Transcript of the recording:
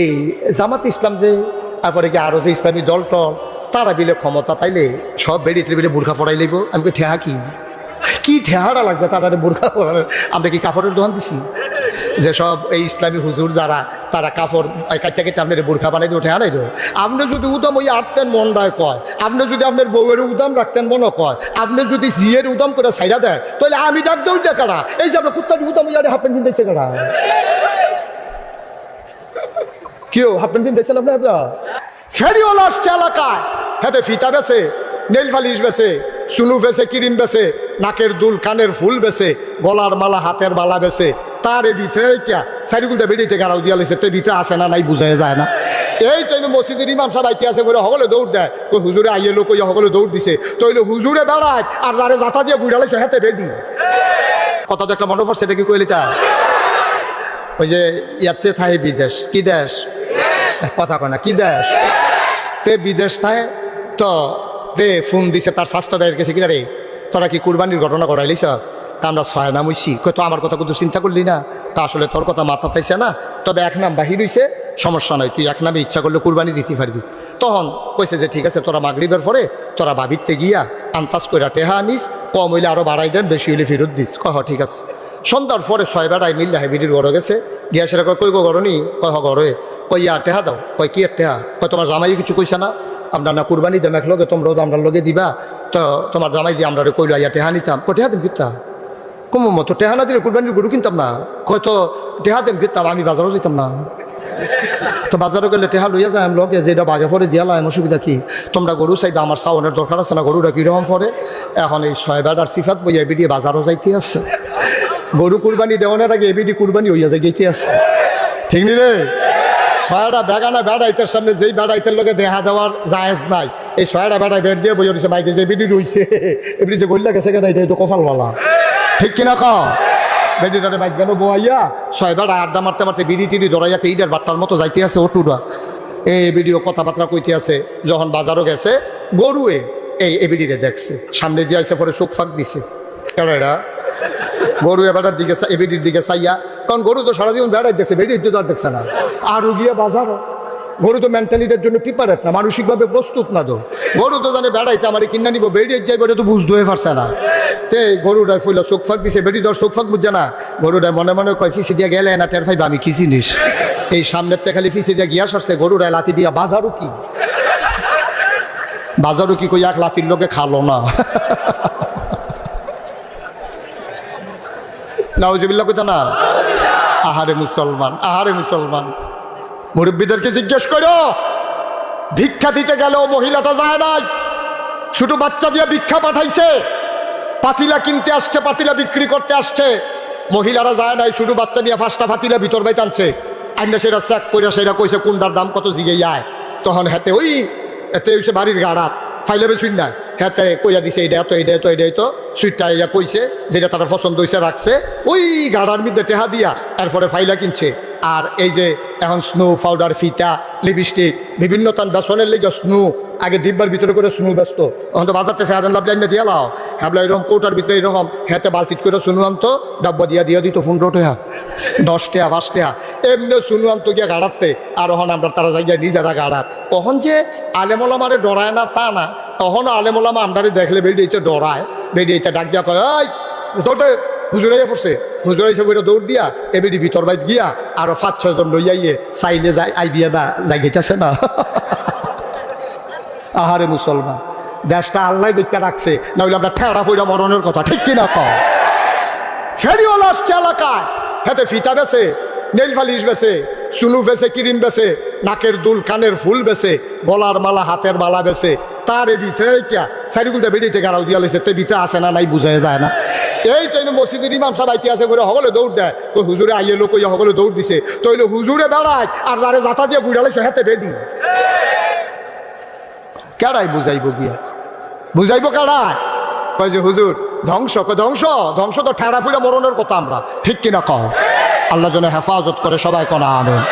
এই জামাত ইসলাম যে, তারপরে কি আরও যে ইসলামী দল টল তারা বিলে ক্ষমতা তাইলে সব বেরিয়ে বিলে বোরখা পড়াই লাগবো আমি ঠেহা কি? কি ঠেহারা লাগছে তারা বোরখা পড়ানো আমরা কি কাপড়ের দোকান দিছি? যে সব এই ইসলামী হুজুর যারা, তারা কাপড় কাটতে কেটে আপনার বোরখা বানাই ঠেহা নাই দেবো। আপনি যদি উদম ওই আটতেন মন রায় কয়, আপনি যদি আপনার বউয়ের উদম রাখতেন মনে কয়, আপনি যদি জিয়ের উদম করে সাইডা দেয় তাহলে আমি ডাক দেউ কারা? এই যে আপনার কুত্তার উদম ইয়ারে হাফ প্যান্ট কারা? কেউ হাফ প্যান্ট কিনতেছেন আপনারা? ফেরিওয়ালা আসছে এলাকায়। হ্যাঁ ফিতা বেছে, নেল ফালিশ বেছে সুনু বেছে, ক্রিম বেছে, নাকের দুল, কানের ফুল বেছে, গলার মালা, হাতের মালা বেছে। তার এই ভিতরে কিয়া চারিগুলটা বেরিয়েতে গাড়াও দিয়া লেছে তে ভিতরে আসে না, নাই বুঝাই যায় না। এই টাইমে মসজিদের ইমাম সাহেব আইতে আছে বলে সকলে দৌড় দেয়? কই হুজুরে আইয়ে লোক সকলে দৌড় দিছে? তইলে হুজুরে বেড়ায়, আর যারে যাতা দিয়ে বুড়ালাইছে হেতে বেডি। কত তো একটা মনে পড়ছে, এটা কি কইলি তা? ওই যে ইয়াতে থাই বিদেশ, কি দেশ? কথা কয় না, কি দেশ? তে বিদেশ থায়, তো তে ফোন দিছে, তার স্বাস্থ্য ব্যয়ের গেছে কিনা রে? তোরা কি কুরবানির ঘটনা করাইলিস তা আমরা ছয় নাম হইছি। তো আমার কথা কিন্তু চিন্তা করলি না। তা আসলে তোর কথা মাথা থাইছে না। তবে এক নাম বাহির হইছে, সমস্যা নয় তুই এক নামে ইচ্ছা করলে কুরবানি দিতে পারবি। তখন কইছে যে, ঠিক আছে, তোরা মাগরিবের পরে তোরা বাবিরতে গিয়া আন্তাজ কইরা টেহা আনিস। কম হইলে আরও বাড়াই দেন, বেশি হইলে ফেরত দিস। কহ, ঠিক আছে। সন্ধ্যার পরে ছয় বেড়ায় মিললে হাইবিডির ঘরে গেছে। গিয়া সেটা কয়, কই গো ঘরনি কয়, হ ঘরে কই ইয়া টেহা দাও কয় কি আর টেহা? কয় তোমার জামাই কিছু কইছে না? আমরা না কুরবানি দেম এক লগে, তোমরাও আমরা লগে দিবা। তো তোমার জামাই দিয়ে আমরা কইলো ইয়া টেহা নিতাম। কয় টেহা দিম কিতা কম মতো টেহা না দিলে কুরবানির গরু কিনতাম না। কয় তো টেহা দিম কিতাম আমি বাজারও দিতাম না। তো বাজারে গেলে টেহা লইয়া যায়, আমি লগে যেটা বাগে পরে দিয়া লাম অসুবিধা কি? তোমরা গরু চাইবে, আমার সাউনের দরকার আছে না, গরুটা কীরকম পরে? এখন এই ছয় বেড়ার সিফাত বইয়া এবিডি বাজারও যাইতে আছে। গরু কুরবানি দেওয়ানের আগে এবিডি কুরবানি হইয়া যায় গেতে আছে। ঠিক নি ছয়টা বেগানা বেড়াইতের সামনে যেই বেড়াইতের লোকে দেখা দেওয়ার জায়েজ নাই। এই ছয়টা বেড়াই বেড় দিয়ে বইয়া বাইকে যে এবিডি রইছে এবিডি যে গল্লা গেছে কেন, এটা তো কপালওয়ালা। ঠিক কিনা ক বেডিটারে বাইক গেল বোয়াইয়া ছয় বেড়া আড্ডা মারতে মারতে বিড়ি টিড়ি দৌড়াইয়া এইটার বাট্টার মতো যাইতে আছে ওটুডা এই ভিডিও কথাবার্তা কইতে আছে, যখন বাজারও গেছে, গরুয়ে এই এবিডিরে দেখছে। সামনে দিয়ে আসে পরে চোখ ফাঁক দিছে। কেডা এটা গরু এবারটার দিকে এবিডির দিকে চাইয়া, কারণ গরু তো সারা জীবন বেড়াই দেখছে বেড়ি তো আর দেখছে না। আর গিয়ে বাজারও। গরু তো মেন্টালিটির জন্য প্রিপারেট না মানসিকভাবে প্রস্তুত না তো। গরু তো জানে বেড়াইতে আমার কিনা নিব বেরিয়ে যাই বেড়ে তো বুঝতে হয়ে পারছে না। তে গরুটায় ফুইলা, চোখ ফাঁক দিছে বেড়ি ধর চোখ ফাঁক বুঝছে না। গরুটায় মনে মনে কয়, ফিসি দিয়ে গেলে না টের ফাইবা আমি কি জিনিস? এই সামনের তে খালি ফিসি দিয়ে গিয়া সরছে গরুটায় লাতি দিয়া, বাজারও কি? বাজারও কি কই, এক লাতির লোকে খালো না। নাউজুবিল্লা কোথা না? আহারে মুসলমান আহারে মুসলমান। মুরব্বীদেরকে জিজ্ঞেস করো, ভিক্ষা দিতে গেলেও মহিলাটা যায় নাই। ছোট বাচ্চা দিয়ে ভিক্ষা পাঠাইছে। পাতিলা কিনতে আসছে, পাতিলা বিক্রি করতে আসছে। মহিলারা যায় নাই, শুধু বাচ্চা নিয়ে ফাঁসটা পাতিলা ভিতর বাইতে আনছে আইনা সেটা চেক করে সেটা কইছে কোনটার দাম কত জিগে যায় তখন হেতে ওই এতে হইছে বাড়ির গাড়াত। ফাইলে বেশুন না হেতে কইয়া দিছে এইটা তো এইটা তো এইটাই তো সুইটটা ইয়া কইছে যেটা তারা পছন্দ হয়েছে রাখছে। ওই গাড়ার মধ্যে টেহা দিয়া এরপরে ফাইলা কিনছে। আর এই যে এখন স্নো পাউডার, ফিতা, লিপস্টিক, বিভিন্ন তান বেসনের লেগে স্নো, আগে ডিব্বার ভিতরে করে স্নো ব্যস্ত। এখন তো বাজারটা ফেয়ার লাভ লাইনে দিয়ে লাও। হ্যাবলা এরকম কৌটার ভিতরে এরকম হেতে বালতিত করে শুনু আনতো, ডাব্বা দিয়া দিয়া দিত পনেরো টাকা দশ টাকা পাঁচ টাকা এমনি শুনু আনতো গিয়া গাড়াতে আর ওখান আমরা তারা জায়গায় নিজেরা গাড়াত তখন যে আলেমলামারে ডরায় না, তা না। তখন আলেমলামা আমরারে দেখলে বেরিয়ে ডরায় বেরিয়ে ডাক দিয়া কয় ওই তোটে হুজুরে পড়ছে। হুজুরে এসে বইটা দৌড় দিয়া এবিডি ভিতর বাইত গিয়া আরও পাঁচ ছয়জন লইয়াইয়ে চাইলে যাই, আইবিয়া না যাই না। আহারে মুসলমান, দেশটা আল্লাহ দেখা রাখছে না হইলে আমরা ঠেড়া ফইরা মরণের কথা, ঠিক কিনা কম ফেরিওয়ালা আসছে এলাকায়, হেতে ফিতা বেছে নেল ফালিশ বেছে সুনু বেছে, ক্রিম বেছে, নাকের দুল, কানের ফুল বেছে, গলার মালা, হাতের মালা বেছে তার ভিতরে কিয়া সাইডগুলটা বেরিয়েতে গাড়াও দিয়া লেছে, তে ভিতরে আসে না নাই বুঝাই যায় না। এই টাইমে মসজিদের ইমাম সাহেব আইতে আছে, বলে সকলে দৌড় দেয়। তো হুজুরে আইয়ে লোক ইয়া সকলে দৌড় দিছে। তো হইলে হুজুরে বেড়ায় আর যারে যাতা দিয়ে বুড়ালাইছে হেতে বেডি কেডাই বুঝাইব গিয়া? বুঝাইব কেডায় কয় যে হুজুর ধ্বংস ধ্বংস ধ্বংস তো ঠেড়া ফুড়া মরণের কথা আমরা। ঠিক কিনা কও? আল্লাহ যেন হেফাজত করে সবাই কনা আনেন